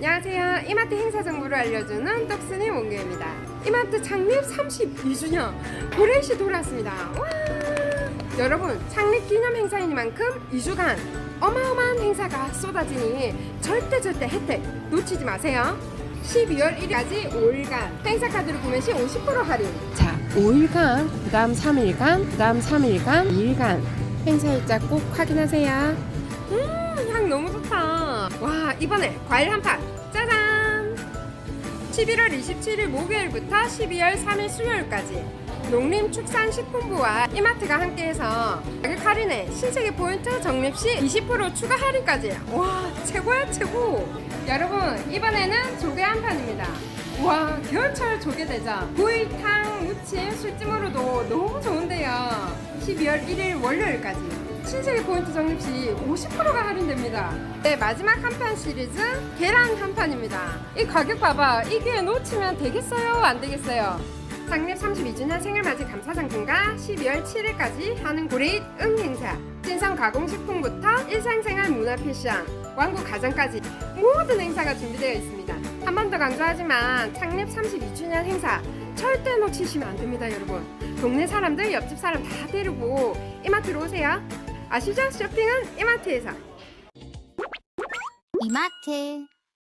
안녕하세요. 이마트 행사 정보를 알려주는 떡순이 원규입니다. 이마트 창립 32주년 고래시 돌아왔습니다. 와! 여러분 창립 기념 행사이니만큼 2주간 어마어마한 행사가 쏟아지니 절대 절대 혜택 놓치지 마세요. 12월 1일까지 5일간 행사 카드를 구매 시 50% 할인. 자, 5일간, 그다음 3일간, 그다음 3일간, 2일간 행사 일자 꼭 확인하세요. 음, 향 너무 좋다. 와, 이번에 과일 한 판. 짜잔! 11월 27일 목요일부터 12월 3일 수요일까지 농림축산식품부와 이마트가 함께해서 가격 할인에 신세계 포인트 적립 시 20% 추가 할인까지. 와, 최고야, 최고! 여러분, 이번에는 조개 한 판입니다. 와, 겨울철 조개 대전. 구이탕, 무침, 술찜으로도 너무 좋은데요. 12월 1일 월요일까지. 신세계 포인트 적립 시 50%가 할인됩니다. 네, 마지막 한 판 시리즈 계란 한 판입니다. 이 가격 봐봐. 이 기회 놓치면 되겠어요? 안 되겠어요? 창립 32주년 생일맞이 감사상품과 12월 7일까지 하는 고레잇 응 행사 신선 가공식품부터 일상생활 문화 패션 왕국 가전까지 모든 행사가 준비되어 있습니다. 한 번 더 강조하지만 창립 32주년 행사 절대 놓치시면 안 됩니다, 여러분. 동네 사람들, 옆집 사람 다 데리고 이마트로 오세요. 아시죠? 쇼핑은 이마트에서. 이마트